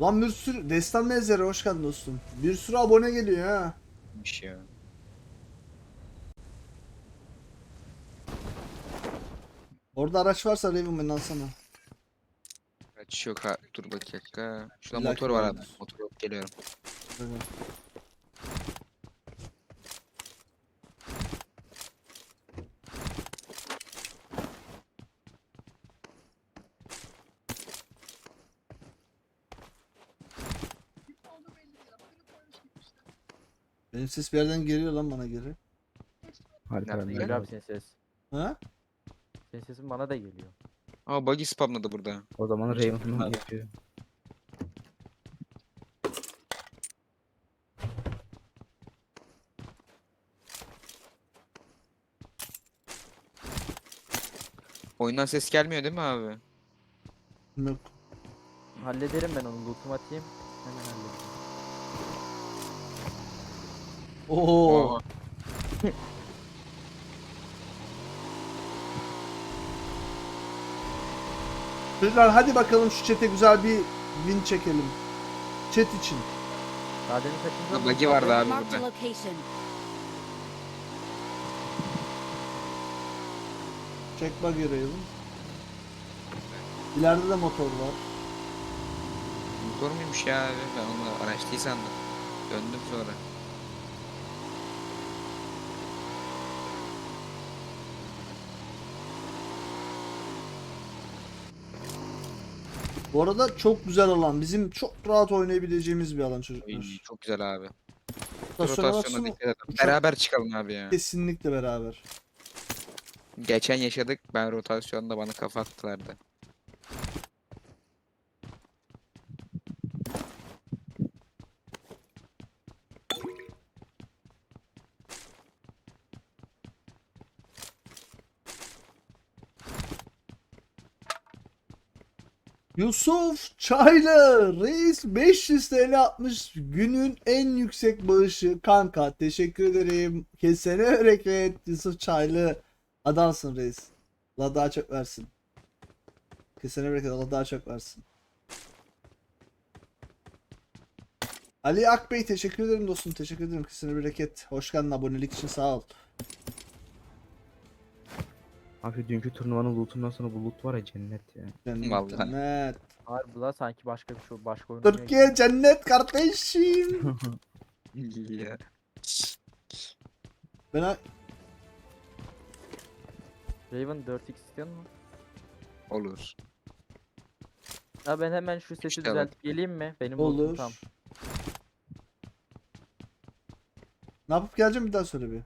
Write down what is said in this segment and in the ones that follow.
Lan bir sürü Destan Mezarı hoş geldin dostum. Bir sürü abone geliyor ha. Bir ya. Orada araç varsa Raven beni alsana. Kaç yok ha. Dur bir dakika. Şurada İlla motor var abi. vardır. Motor alıp geliyorum. Raven. Ses bir yerden geliyor lan bana geri. Harika Nerede. Geliyor abi senin ses. Ha? Senin sesin bana da geliyor. Aa buggy spamladı burada. O zaman güzel. yapıyor. Oyundan ses gelmiyor değil mi abi? Yok. Hallederim ben onu lootumu atayım. Hemen hallederim. Oo. Aa, Çocuklar hadi bakalım şu chat'e güzel bir win çekelim. Chat için. Daha demin kaçıncı Ha, buggy vardı abi Marked a burada. location. Check bug Raven. İleride de motor var. Motor muymuş ya abi? Ben onu araç değil sandım. Döndüm sonra. Bu arada çok güzel alan. Bizim çok rahat oynayabileceğimiz bir alan çocuklar. çok güzel abi. Rotasyona baksana. dikkat. Uçak- Beraber çıkalım abi ya. Kesinlikle beraber. Geçen yaşadık. Ben rotasyonda bana kafa attılardı. Yusuf Çaylı Reis 500 TL günün en yüksek bağışı. Kanka teşekkür ederim. Kesene bereket Yusuf Çaylı adamsın Reis. Allah daha çok versin. Kesene bereket Allah daha çok versin. Ali Akbey teşekkür ederim dostum teşekkür ederim. Kesene bereket hoş geldin abonelik için sağ ol Abi dünkü turnuvanın lootundan sonra bu loot var ya cennet ya. cennet Vallahi. cennet Harbi la sanki başka bir şey başka oyun. Türkiye cennet kardeşim ya. ben Raven 4x istiyor mu? Olur. Ha ben hemen şu sesi İşte düzeltip geleyim mi? Benim Olur. tam. Ne yapıp geleceğim bir daha söyle bir.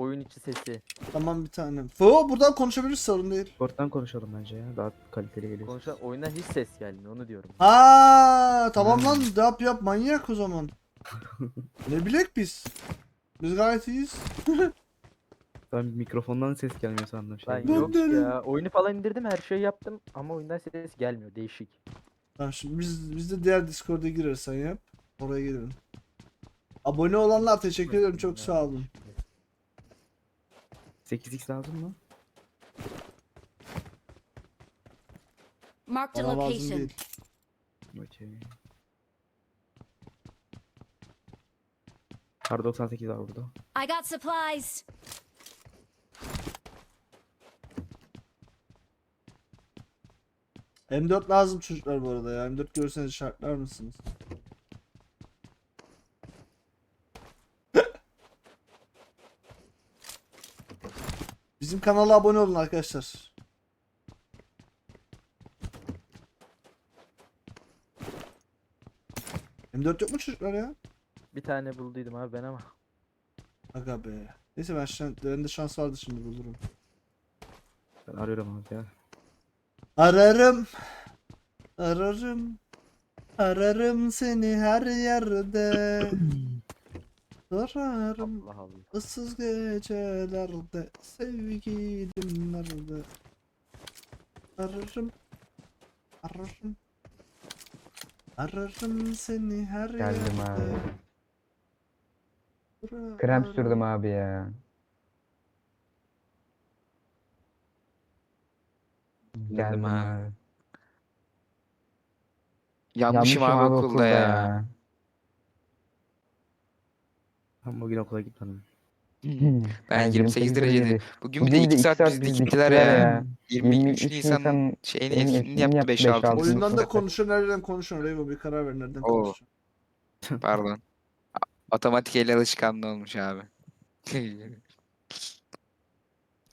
Oyun içi sesi. Tamam bir tane. Fo buradan konuşabiliriz sorun değil. Discord'dan konuşalım bence ya. Daha kaliteli geliyor. Konuşan oyundan hiç ses gelmiyor onu diyorum. Ha tamam Hmm. lan yap yap manyak o zaman. ne bilek biz. Biz gayet iyiyiz. Ben mikrofondan ses gelmiyor sandım. Şey. Ben yok ya. Oyunu falan indirdim her şeyi yaptım ama oyundan ses gelmiyor değişik. Tamam şimdi biz, biz de diğer Discord'a girersen yap. Oraya girelim. Abone olanlar teşekkür ederim çok sağ olun. 8x lazım mı? Marked a Bana lazım location. değil. Okey. Kar 98 var burada. I got supplies. M4 lazım çocuklar bu arada ya. M4 görürseniz şartlar mısınız? Bizim kanala abone olun arkadaşlar. M4 yok mu çocuklar ya? Bir tane bulduydum abi ben ama. Aga be. Neyse ben şan, bende şans vardı şimdi bulurum. Ben arıyorum abi ya. Ararım. Ararım. Ararım seni her yerde. Ararım. Allah Allah. Issız gecelerde sevgilim nerede? Ararım. Ararım. Ararım seni her Geldim yerde. abi. Ararım. Krem sürdüm abi ya. Geldim abi. abi. Yanmışım abi okulda ya. Ben bugün okula gitmedim. Ben 28 derecede. Bugün bir de 2 saat bizde gittiler ya. 23 23 Nisan şeyini etkinliğini yaptı yaptı 5-6. 5-6. Oyundan da konuşun nereden konuşun Revo bir karar ver nereden konuşun. Pardon. Otomatik el alışkanlığı olmuş abi.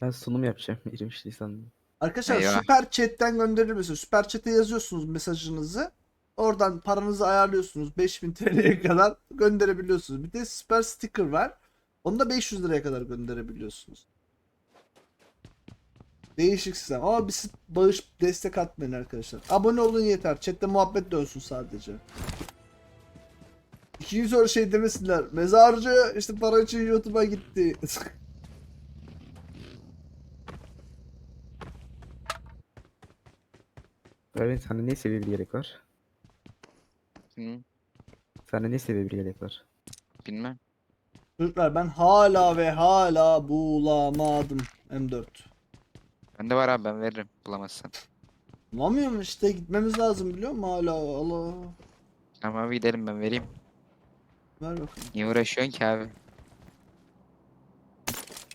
Ben sunum yapacağım 23 Nisan'da. Arkadaşlar Eyvah. süper chat'ten gönderir misiniz? Süper chat'e yazıyorsunuz mesajınızı. Oradan paranızı ayarlıyorsunuz 5000 TL'ye kadar gönderebiliyorsunuz. Bir de süper sticker var. Onu da 500 liraya kadar gönderebiliyorsunuz. Değişik sistem ama biz bağış destek atmayın arkadaşlar. Abone olun yeter. Chat'te muhabbet dönsün sadece. İkinci soru şey demesinler. Mezarcı işte para için YouTube'a gitti. Evet sende ne seviye bir yelek var? Hı, Sende ne seviye bir yelek var? Bilmem. Çocuklar ben hala ve hala bulamadım M4. Bende var abi ben veririm bulamazsan. Bulamıyorum işte gitmemiz lazım biliyor musun hala Allah. Tamam abi gidelim ben vereyim. Ver bakalım. Niye uğraşıyorsun ki abi?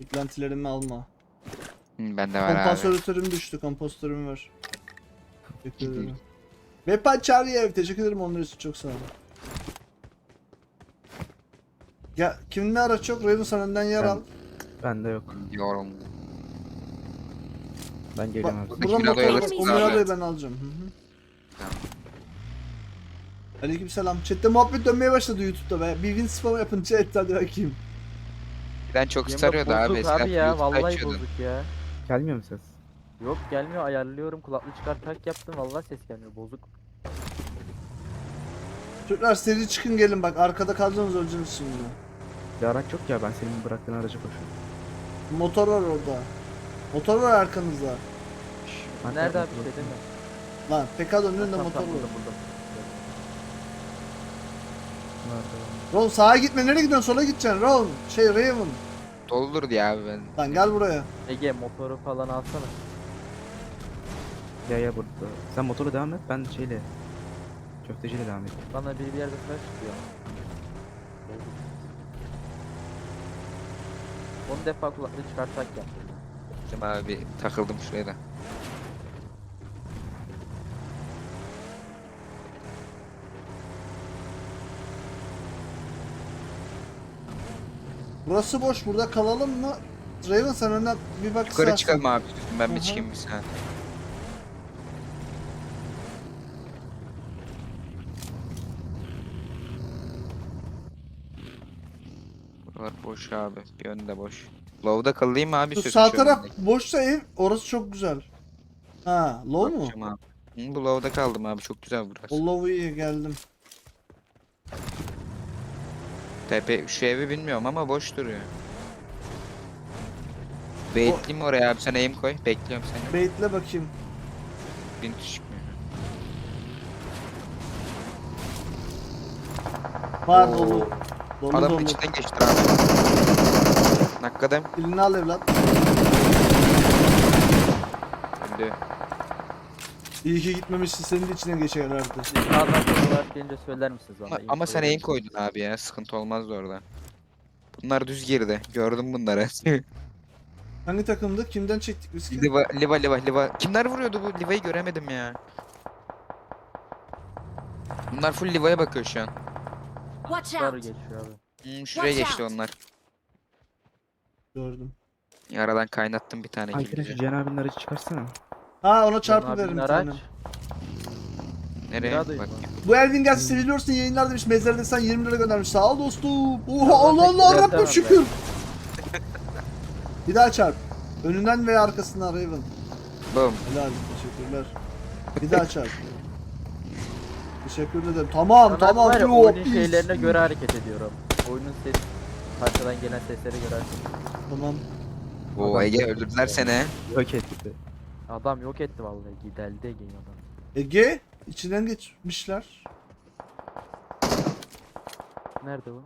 Beklentilerimi alma. Hı, bende var abi. Kompansatörüm düştü kompostörümü ver. Teşekkür ederim. Vepan Çağrı'ya teşekkür ederim onlar için çok sağ olun. Ya kimin ne araç yok? Raven sen önden yer Ben- al. Bende yok. Yorum. Ben Bak, geliyorum abi. Buradaki buradan Mirado'yu motoru, alırsın o abi. Mirado'yu ben alacağım. Hı hı. Tamam. Aleyküm selam. Chat'te muhabbet dönmeye başladı YouTube'da be. Bir win spam yapın chat hadi bakayım. Ben çok Yemin sarıyordu abi. eskiden abi ya YouTube'da vallahi açıyordum. bozuk ya. Gelmiyor mu ses? Yok gelmiyor ayarlıyorum kulaklığı çıkar tak yaptım vallahi ses gelmiyor bozuk. Çocuklar seri çıkın gelin bak arkada kalacağınız öleceksiniz şimdi. Bir araç yok ya ben senin bıraktığın araca koşuyorum. Motor var orada. Motor var arkanızda. Ben Nerede abi şey değil mi? Lan Pekada'nın önünde Tamam, motor tamam, var. burada, burada. Nerede? Ron sağa gitme nereye gidiyorsun sola gideceksin Ron. Şey Raven. Doludur diye abi ben. Lan gel buraya. Ege motoru falan alsana. Ya ya burada. Sen motorla devam et ben şeyle. Köfteciyle devam et. Bana bir bir yerde flash çıkıyor. 10 defa kulaklığı çıkar tak yap. Şimdi abi takıldım şuraya da. Burası boş burada kalalım mı? Raven sen önden bir bak Yukarı çıkalım abi. Ben Hı bir hı. çıkayım bir saniye. Boş abi. Bir önde boş. Low'da kalayım mı abi? Şu sağ taraf boşsa ev orası çok güzel. Ha low mu? Bakacağım abi. Hı, bu low'da kaldım abi. Çok güzel burası. O low iyi geldim. Tepe şu evi bilmiyorum ama boş duruyor. Bekleyeyim oraya abi sen aim koy. Bekliyorum seni. Baitle bakayım. Bin çıkmıyor. Var Oo. dolu. Dolu. içinden geçti abi. Nakkadım. Dilini al evlat. Öldü. İyi ki gitmemişsin senin de içine geçerlerdi. Sağdan sola olarak gelince söyler misiniz bana? Ama, İyi ama sen söyler misiniz? koydun abi ya. Sıkıntı olmazdı orada. Bunlar düz girdi. Gördüm bunları. Hangi takımdı? Kimden çektik riski? Liva, Liva, Liva, Liva. Kimler vuruyordu bu? Liva'yı göremedim ya. Bunlar full Liva'ya bakıyor şu an. Watch Var out! geçiyor abi. Hmm, şuraya Watch geçti out. onlar. Gördüm. Aradan kaynattım bir tane Ankara şu abinin aracı çıkarsana. Ha ona çarpı abinin bir tane. Nereye? Bak. Bu Elvin gelsin seviliyorsun yayınlar demiş. Mezarda sen 20 lira göndermiş. Sağ ol dostum. Oha Allah Allah Rabbim şükür. Bir daha çarp. Önünden ve arkasından Raven. Boom. Helal teşekkürler. Bir daha çarp. Teşekkür ederim. Tamam Sana tamam. var ya, yo, oyunun şeylerine göre hareket ediyorum. Oyunun ses Arkadan gelen sesleri görersin. Tamam. O Ege öldürdüler seni. Yok etti. Adam yok etti vallahi. Gideldi Ege'yi adam. Ege içinden geçmişler. Nerede bu?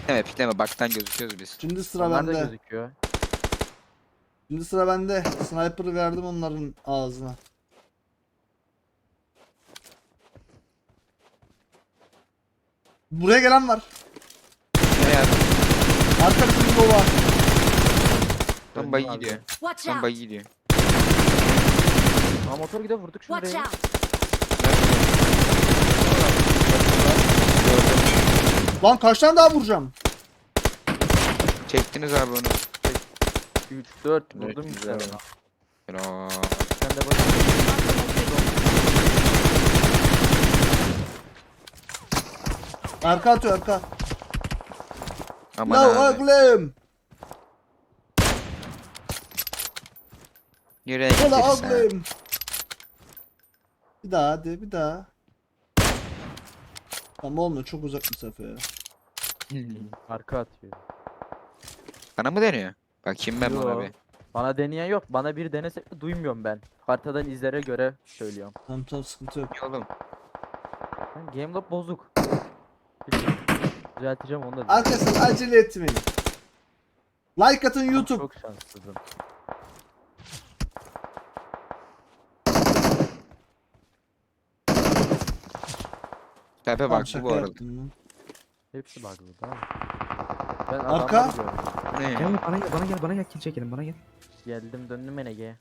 Pikleme pikleme baktan gözüküyoruz biz. Şimdi sıra Onlar da bende. gözüküyor. Şimdi sıra bende. Sniper'ı verdim onların ağzına. Buraya gelen var. Arka. Tam Döndüm bayı abi. gidiyor. Watch Tam out! bayı gidiyor. Aa motor gidiyor vurduk şunu Watch reis. out! Lan kaç tane daha vuracağım? Çektiniz abi onu. 3 4 Evet, vurdum güzel. ona. Helal. Sen de bak. Arka atıyor arka. Aman Ya abi. oğlum. Yüreğe Ola getirsen. oğlum. Bir daha hadi bir daha. Tamam olmuyor çok uzak mesafe ya. Arka atıyor. Bana mı deniyor? Bakayım ben buna Yo. bir. Bana deneyen yok. Bana bir denese duymuyorum ben. Haritadan izlere göre söylüyorum. Tamam tamam sıkıntı yok. Oğlum. Ben game loop bozuk. Düzelteceğim onu da. Arkadaşlar acele etmeyin. Like atın YouTube. Çok şanssızım. Tamam, bak bu şaka arada. yaptım lan. Hepsi bug'lı da. Ben Arka. adamları gördüm. Ne? Gel bana gel bana gel bana gel kill çekelim bana gel. Geldim döndüm Enege'ye.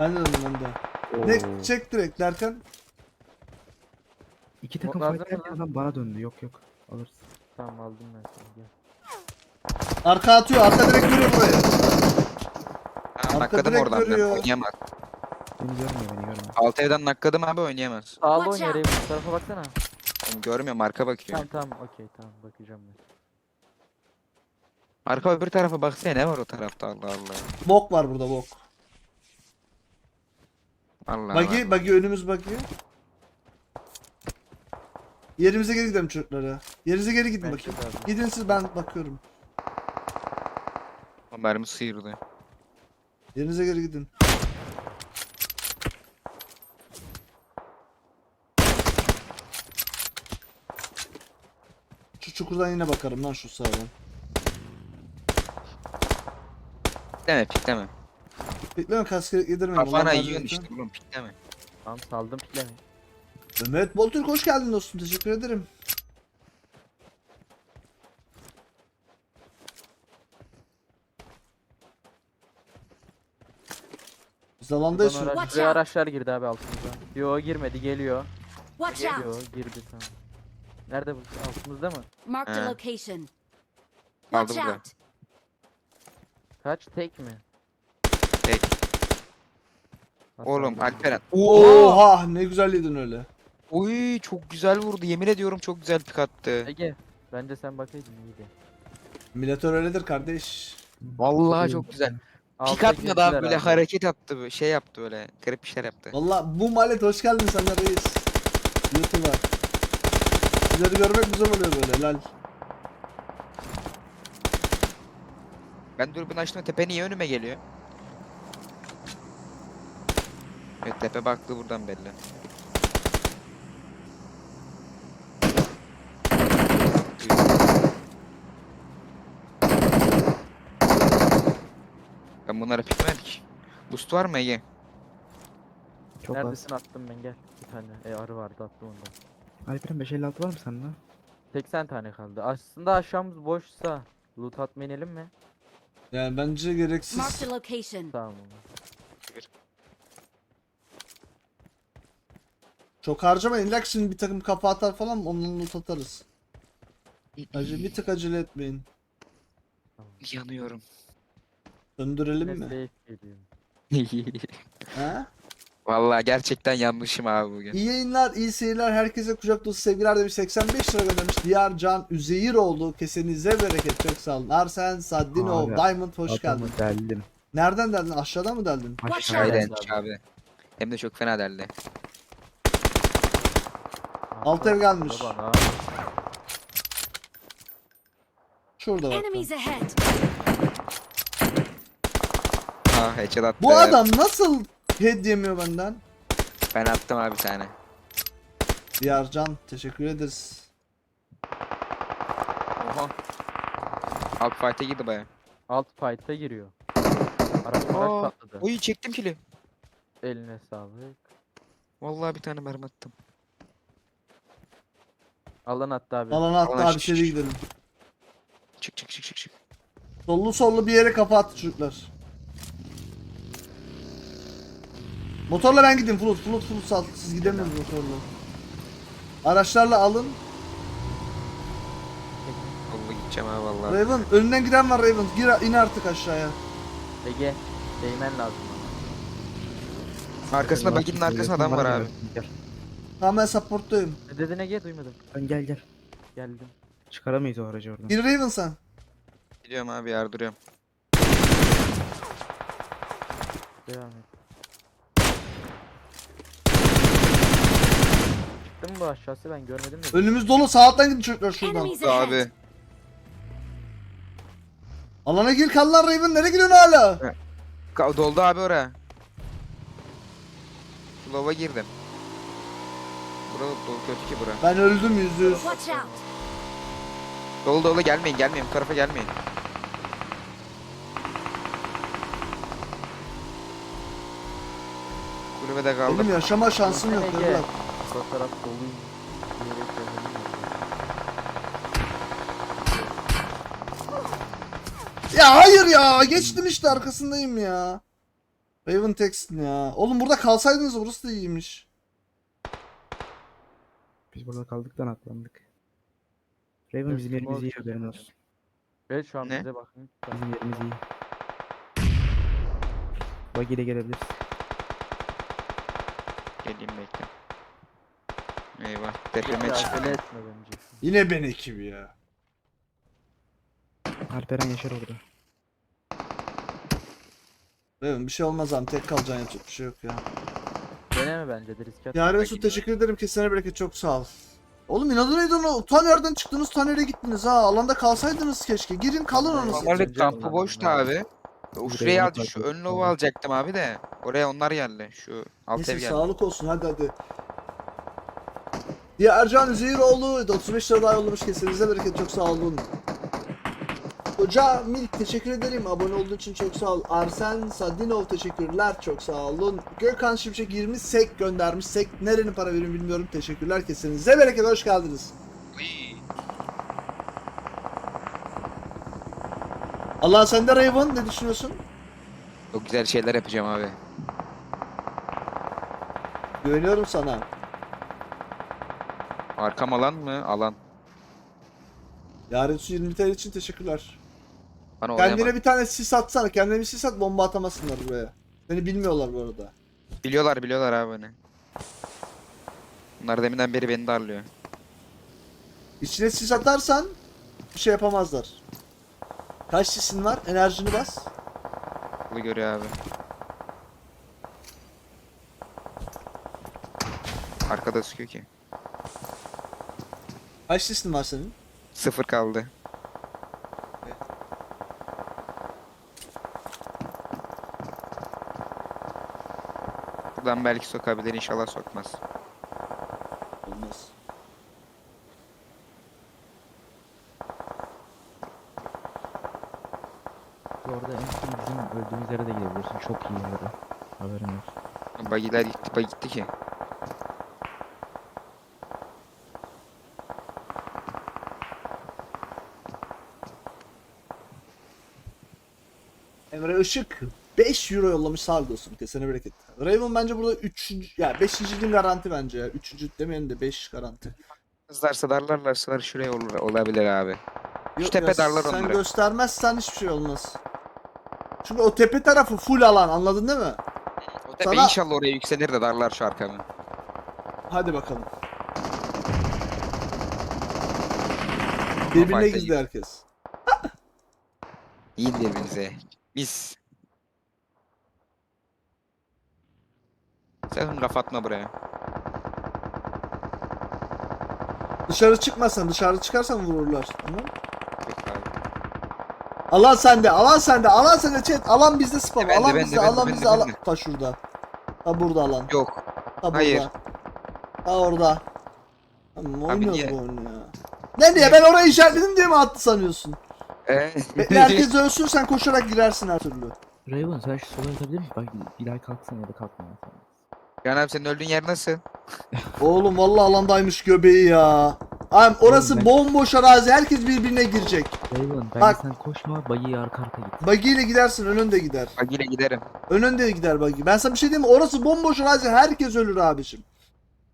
Ben de döndüm ben de. Ne çek direkt derken. İki takım Lazım fight mı derken lan? adam bana döndü yok yok alırız. Tamam aldım ben seni gel. Arka atıyor arka direkt görüyor burayı. Ha, nakladım direkt oradan ben. görüyor. Oynayamaz. Beni görmüyor beni görmüyor. Alt evden nakladım abi oynayamaz. Sağlı Watch oynuyor out. Reis, bu tarafa baksana. Oğlum görmüyorum arka bakıyor. Tamam tamam okey tamam bakacağım ben. Arka öbür tarafa baksana ne var o tarafta Allah Allah. Bok var burada bok. Allah Allah. buggy önümüz buggy. Yerimize geri gidelim çocuklara. Yerinize geri gidin Bence bakayım. abi. Gidin siz ben bakıyorum. Mermi sıyırdı. Yerinize geri gidin. Şu çukurdan yine bakarım lan şu sağdan. Pikleme pikleme. Bekleme kaskı yedirmeyin. Kafana Ulan yiyorsun ben işte oğlum pikleme. Tamam saldım piklemi. Mehmet Boltürk hoş geldin dostum. Teşekkür ederim. Biz alandayız Buradan şu. araç, buraya araçlar girdi abi altımıza. Yo girmedi geliyor. Watch Geliyor out! girdi tamam. Nerede bu? Altımızda mı? Marked a Ha. location. Watch out! Kaç tek mi? Tek. Oğlum aldı? Alperen. Oha ne güzel yedin öyle. Oy çok güzel vurdu yemin ediyorum çok güzel pik attı. Ege bence sen bakaydın iyiydi. Milletör öyledir kardeş. Vallahi çok güzel. Pik atmadı abi böyle hareket attı şey yaptı böyle garip bir şeyler yaptı. Valla bu malet hoş geldin sen de reis. YouTube'a. Sizleri görmek güzel oluyor böyle helal. Ben dürbün açtım tepe niye önüme geliyor? Evet tepe baktı buradan belli. Ben bunlara pikmem ki. Boost var mı Ege? Çok az. Neredesin attım ben gel. Bir tane e, arı vardı attım ondan. Alperen 556 var mı sende? 80 tane kaldı. Aslında aşağımız boşsa loot atmaya inelim mi? Yani bence gereksiz. Marked a location. Tamam. Çok harcamayın. İlla ki şimdi bir takım kafa atar falan ondan loot atarız. Acele, bir tık acele etmeyin. Yanıyorum. Döndürelim Ne mi? Ha? Vallahi gerçekten yanlışım abi bugün. İyi yayınlar, iyi seyirler. Herkese kucak dolusu sevgiler demiş. 85 lira göndermiş. Diyar Can Üzeyroğlu. Kesenize bereket. Çok sağ olun. Arsen Saddinov. Abi, Diamond hoş Adamı geldin. deldim. Nereden deldin? Aşağıdan mı deldin? Aşağıya. Aynen abi. abi. Hem de çok fena derdi. Alt ev gelmiş. Baba, Şurada bak. Enemies ahead! Ha headshot attı. Bu adam nasıl head yemiyor benden? Ben attım abi bir tane. Diyar Can teşekkür ederiz. Oha. Alt fight'e girdi baya. Alt fight'a giriyor. Araç Aa, araç patladı. Oy çektim kili. Eline sağlık. Vallahi bir tane mermi attım. Alan attı abi. Alana attı Alana abi çık. gidelim. Çık çık çık çık çık. Sollu sollu bir yere kafa attı çocuklar. Motorla ben gideyim Flut Flut Flut sal. Siz gidemiyorsunuz motorla. Araçlarla alın. Vallahi gideceğim abi vallahi. Raven önünden giden var Raven. Gir in artık aşağıya. Ege. Değmen lazım bana. Arkasında baginin arkasında adam var abi. Gel. Tamam ben supporttayım. Ne dedin Ege duymadım. Ben gel gel. Geldim. Çıkaramayız o aracı oradan. Gir Raven sen. Gidiyorum abi yardırıyorum. Devam et. Çıktı mı bu aşağısı ben görmedim de. Önümüz dolu. Sağ alttan gidin çocuklar şuradan. Enemies ahead. Abi. Alana gir kal lan Raven. Nereye gidiyorsun hala? Ka- Doldu abi oraya. Lova girdim. Bura dolu kötü ki bura. Ben öldüm yüzde yüz. Watch out. Dolu dolu gelmeyin gelmeyin bu tarafa gelmeyin. Kulübede kaldım. Benim yaşama şansım yok. Ege. Bu taraf doluyum. Diyerek söyledim ya. Hayır ya. Geçtim işte arkasındayım ya. Raven Text'in ya. Oğlum burada kalsaydınız burası da iyiymiş. Biz burada kaldıktan atlandık. Raven Evet, bizim yerimiz iyi haberin olsun. Evet şu an Ne? bize bakın. Bizim yerimiz iyi. Buggy ile gelebiliriz. Geleyim bekle. Eyvah. Hiç Tepeme çık. acele etme bence. Yine ben ekibi ya. Alperen Yaşar orada. Raven bir şey olmaz abi. Tek kalacaksın yapacak bir şey yok ya. Deneme bence de risk atma. Ya Resul teşekkür ederim. Kesene bereket çok sağ ol. Oğlum inadı neydi onu? Ta nereden çıktınız ta nereye gittiniz ha? Alanda kalsaydınız keşke. Girin kalın onu. Normalde kampı boştu abi. O şuraya aldı. Şu ön lova alacaktım abi de. Oraya onlar geldi. Şu alt ev Neyse geldi. sağlık olsun hadi hadi. Ya Ercan Üzeyroğlu 35 lira daha yollamış kesinize bereket çok sağ olun. Hoca Milk teşekkür ederim abone olduğu için çok sağ ol. Arsen Sadinov teşekkürler çok sağ olun. Gökhan Şimşek 20 sek göndermiş. Sek nerenin para verin bilmiyorum. Teşekkürler kesinize bereket hoş geldiniz. Allah sende Raven ne düşünüyorsun? Çok güzel şeyler yapacağım abi. Güveniyorum sana. Arkam alan mı? Alan. Yarın su 20 TL için teşekkürler. Bana Kendine oynayamam. bir tane sis atsana. Kendine bir sis at bomba atamasınlar buraya. Seni bilmiyorlar bu arada. Biliyorlar biliyorlar abi beni. Bunlar deminden beri beni darlıyor. İçine sis atarsan bir şey yapamazlar. Kaç sisin var? Enerjini bas. Bunu görüyor abi. Arkada sıkıyor ki. Kaç sisin var senin? Sıfır kaldı. Buradan belki sokabilir inşallah sokmaz. Olmaz. Bu arada en son bizim öldüğümüz yere de gidebilirsin. Çok iyi yerde. Haberin olsun. Bagiler gitti, bagi gitti ki. Işık 5 euro yollamış sağ olsun. Kesene bereket. Raven bence burada 3. ya 5. garanti bence ya. 3. demeyelim de 5 garanti. Kızlarsa darlarlarsa şuraya olur, olabilir abi. Yok tepe ya, darlar Sen onları. göstermezsen hiçbir şey olmaz. Çünkü o tepe tarafı full alan anladın değil mi? O tepe Sana- inşallah oraya yükselir de darlar şu arkamı. Hadi bakalım. Birbirine gizli herkes. Yiyin birbirinize. Mis. Sakın kafa atma buraya. Dışarı çıkmasan, dışarı çıkarsan vururlar. Tamam? Alan sende, alan sende, alan sende chat. Alan bizde spam. Bende, alan bende, bizde, bende, alan bende, bizde, alan. bende. Ta şurada. Ta burada alan. Yok. Ta burada. hayır. Ta orada. Tamam oynuyoruz bu oyunu ya. Ne diye ben orayı işaretledim diye mi attı sanıyorsun? Ee, Bekle herkes ölsün sen koşarak girersin her türlü. Raven sen şu sola atabilir misin? Bak bir daha kalksana ya da kalkma. Can abi senin öldüğün yer nasıl? Oğlum vallahi alandaymış göbeği ya. Abi orası ben- bomboş arazi. Herkes birbirine girecek. Raylan bence Bak. sen koşma bayıyı arka arka git. Buggy ile gidersin önünde gider. Bagiyle giderim. Önünde de gider buggy. Ben sana bir şey diyeyim mi? Orası bomboş arazi. Herkes ölür abişim.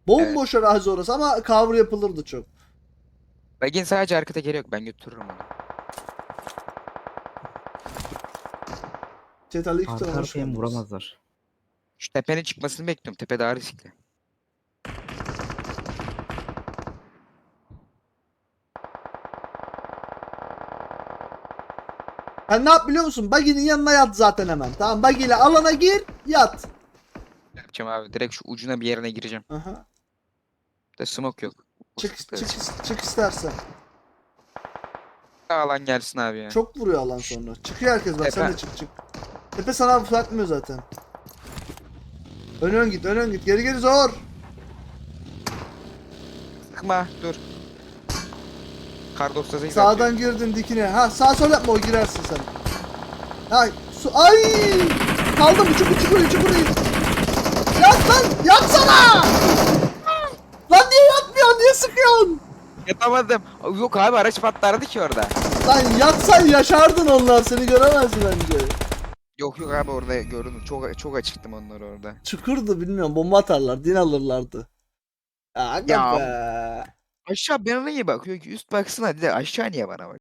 Bomboş arazi orası ama cover yapılırdı çok. Bagin sadece arka tekeri yok. Ben götürürüm onu. Çetal iki Arka hoş arkaya geldiniz. vuramazlar. Şu tepenin çıkmasını bekliyorum. Tepe daha riskli. Sen ne yap biliyor musun? Buggy'nin yanına yat zaten hemen. Tamam buggy ile alana gir yat. Yapacağım abi. Direkt şu ucuna bir yerine gireceğim. Aha. De smoke yok. Çık, Ufukta çık, çık istersen. Alan gelsin abi ya. Çok vuruyor alan sonra. Çıkıyor herkes bak sen Tepe. de çık çık. Tepe sana fırlatmıyor zaten. Ön ön git ön ön git geri geri zor. Sıkma dur. Kar 98 Sağdan girdin dikine. Ha sağ sol yapma o girersin sen. Ay su ay kaldım uçuk uçuk uçuk burayı. Yat lan yatsana. Lan niye yatmıyorsun niye sıkıyorsun? Yapamadım. Yok abi araç patlardı ki orada. Lan yatsan yaşardın onlar seni göremezdi bence. Yok yok abi orada gördüm. Çok çok açıktım onları orada. Çukurdu bilmiyorum bomba atarlar din alırlardı. Ya, aga Ya. be. Aşağı bana niye bakıyor ki? Üst baksın hadi de aşağı niye bana bak?